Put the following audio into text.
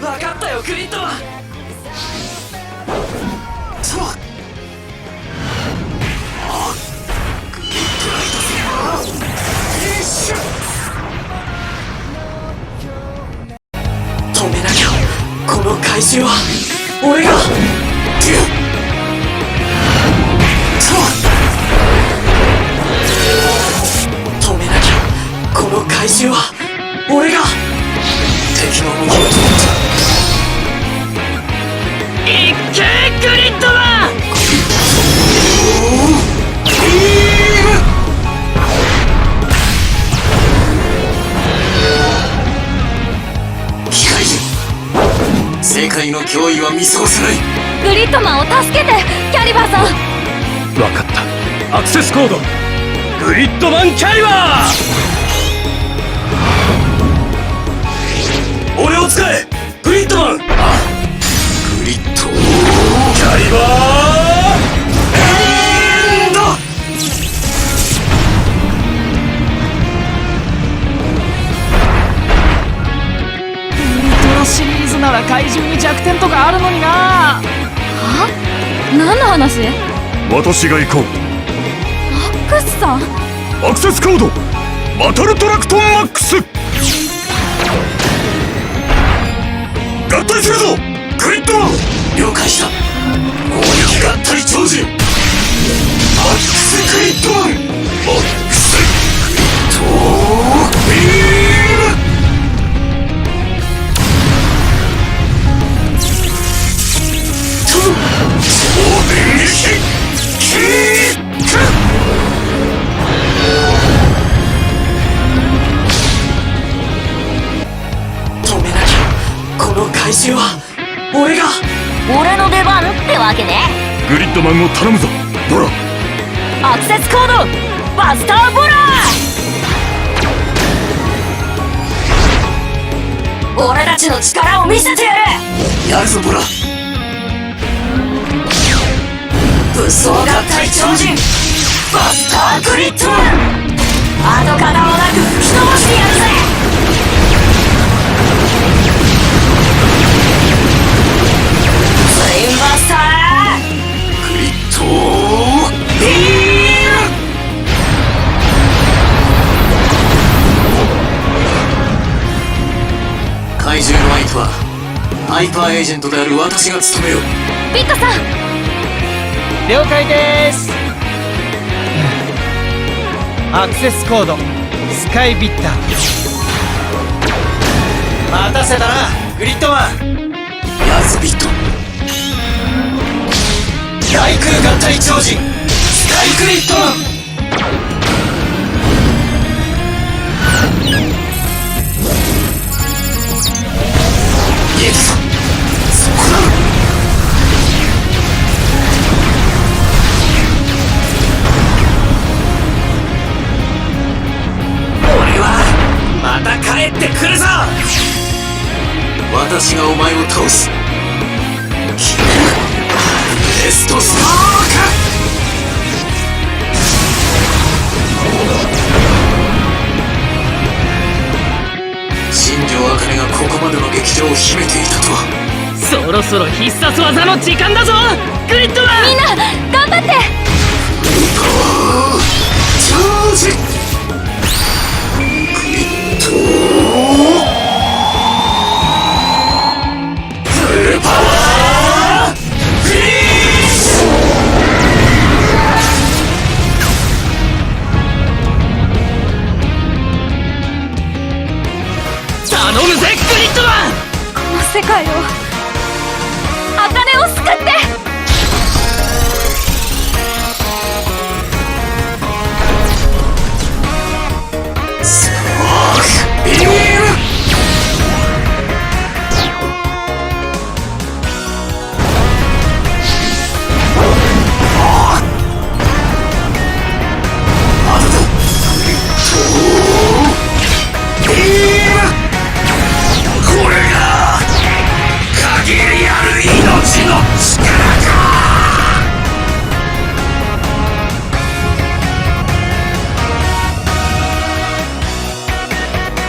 分かったよグリッドマンそう。止めなきゃこの怪獣は俺が。止めなきゃ。この怪獣は俺が。敵の動きを止めたグリッドマン機械人世界の脅威は見過ごせない。グリッドマンを助けてキャリバーさん。分かった。アクセスコード。グリッドマンキャリバーシリーズなら怪獣に弱点とかあるのにな。は？何の話？ー私が行こう。クスさんアクセスコード。バトルトラクトンマックス。合体するぞ。グリッドマンこの怪獣は俺が。俺の出番ってわけね。グリッドマンを頼むぞボラ。アクセスコードバスターボラー。俺たちの力を見せてやる。やるぞボラ。武装合体超人バスターグリッドマン。跡形もなく吹き飛ばしてやるぜハイパーエージェントである私が務めよう。ピットさん了解です。アクセスコードスカイビッター。待たせたなグリッドマン。ヤズビット。大空合体超人ってくるぞ！私がお前を倒す。決めるベストストーク新庄茜がここまでの劇場を秘めていたとは。そろそろ必殺技の時間だぞ！グリッドマン！みんな頑張って頼むぜグリッドマン。この世界を茜を救って。